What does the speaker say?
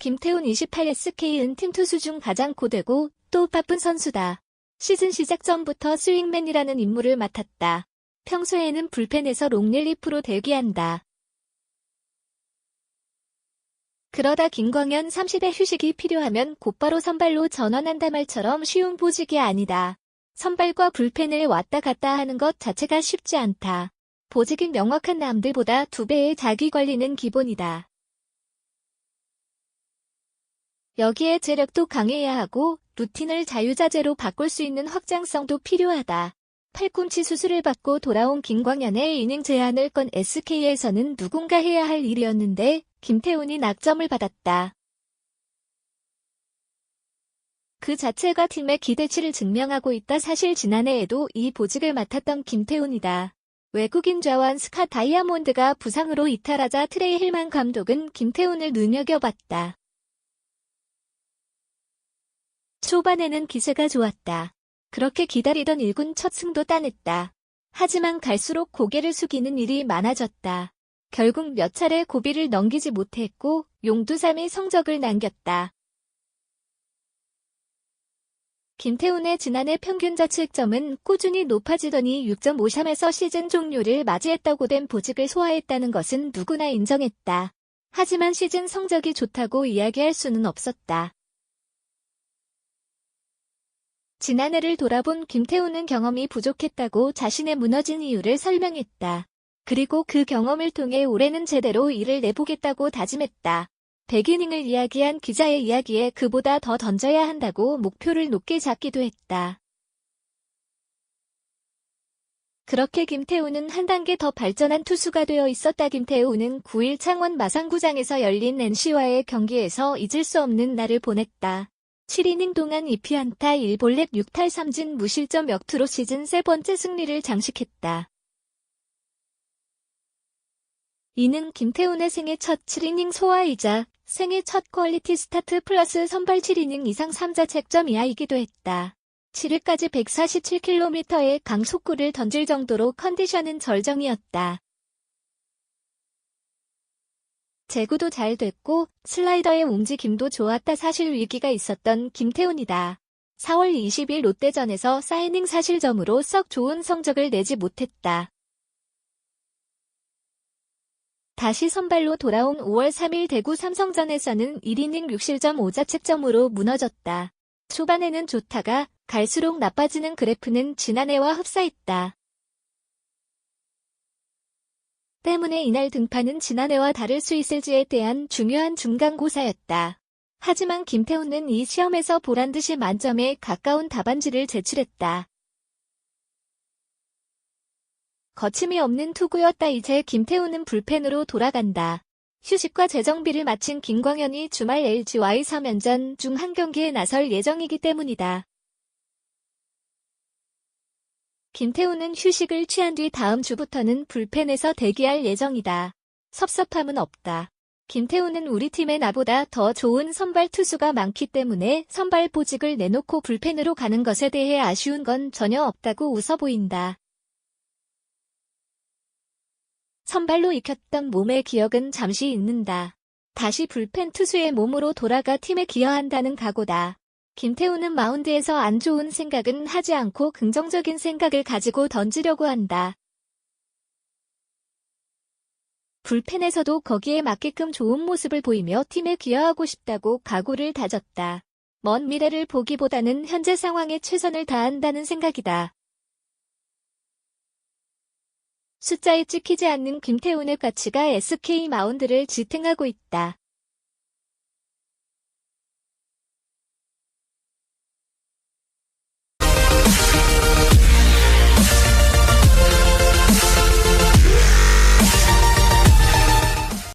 김태훈 28SK은 팀 투수 중 가장 고되고 또 바쁜 선수다. 시즌 시작 전부터 스윙맨이라는 임무를 맡았다. 평소에는 불펜에서 롱릴리프로 대기한다. 그러다 김광현 30의 휴식이 필요하면 곧바로 선발로 전환한다 말처럼 쉬운 보직이 아니다. 선발과 불펜을 왔다 갔다 하는 것 자체가 쉽지 않다. 보직이 명확한 남들보다 두 배의 자기 관리는 기본이다. 여기에 체력도 강해야 하고 루틴을 자유자재로 바꿀 수 있는 확장성도 필요하다. 팔꿈치 수술을 받고 돌아온 김광현의 이닝 제한을 건 SK에서는 누군가 해야 할 일이었는데 김태훈이 낙점을 받았다. 그 자체가 팀의 기대치를 증명하고 있다. 사실 지난해에도 이 보직을 맡았던 김태훈이다. 외국인 좌완 스카 다이아몬드가 부상으로 이탈하자 트레이 힐만 감독은 김태훈을 눈여겨봤다. 초반에는 기세가 좋았다. 그렇게 기다리던 1군 첫 승도 따냈다. 하지만 갈수록 고개를 숙이는 일이 많아졌다. 결국 몇 차례 고비를 넘기지 못했고 용두삼의 성적을 남겼다. 김태훈의 지난해 평균 자책점은 꾸준히 높아지더니 6.53에서 시즌 종료를 맞이했다고 된 보직을 소화했다는 것은 누구나 인정했다. 하지만 시즌 성적이 좋다고 이야기할 수는 없었다. 지난해를 돌아본 김태훈은 경험이 부족했다고 자신의 무너진 이유를 설명했다. 그리고 그 경험을 통해 올해는 제대로 일을 내보겠다고 다짐했다. 백이닝을 이야기한 기자의 이야기에 그보다 더 던져야 한다고 목표를 높게 잡기도 했다. 그렇게 김태우는 한 단계 더 발전한 투수가 되어 있었다. 김태우는 9일 창원 마산구장에서 열린 NC와의 경기에서 잊을 수 없는 날을 보냈다. 7이닝 동안 2피안타 1볼넷 6탈 3진 무실점 역투로 시즌 세 번째 승리를 장식했다. 이는 김태훈의 생애 첫 7이닝 소화이자 생애 첫 퀄리티 스타트 플러스 선발 7이닝 이상 3자 책점 이하이기도 했다. 7회까지 147km의 강속구를 던질 정도로 컨디션은 절정이었다. 제구도 잘 됐고 슬라이더의 움직임도 좋았다 사실 위기가 있었던 김태훈이다. 4월 20일 롯데전에서 사이닝 사실점으로 썩 좋은 성적을 내지 못했다. 다시 선발로 돌아온 5월 3일 대구 삼성전에서는 1이닝 6실점 5자책점으로 무너졌다. 초반에는 좋다가 갈수록 나빠지는 그래프는 지난해와 흡사했다. 때문에 이날 등판은 지난해와 다를 수 있을지에 대한 중요한 중간고사였다. 하지만 김태훈은 이 시험에서 보란듯이 만점에 가까운 답안지를 제출했다. 거침이 없는 투구였다. 이제 김태우는 불펜으로 돌아간다. 휴식과 재정비를 마친 김광현이 주말 LG와의 3연전 중 한 경기에 나설 예정이기 때문이다. 김태우는 휴식을 취한 뒤 다음 주부터는 불펜에서 대기할 예정이다. 섭섭함은 없다. 김태우는 우리 팀에 나보다 더 좋은 선발 투수가 많기 때문에 선발 보직을 내놓고 불펜으로 가는 것에 대해 아쉬운 건 전혀 없다고 웃어 보인다. 선발로 익혔던 몸의 기억은 잠시 잊는다. 다시 불펜 투수의 몸으로 돌아가 팀에 기여한다는 각오다. 김태우는 마운드에서 안 좋은 생각은 하지 않고 긍정적인 생각을 가지고 던지려고 한다. 불펜에서도 거기에 맞게끔 좋은 모습을 보이며 팀에 기여하고 싶다고 각오를 다졌다. 먼 미래를 보기보다는 현재 상황에 최선을 다한다는 생각이다. 숫자에 찍히지 않는 김태훈의 가치가 SK 마운드를 지탱하고 있다.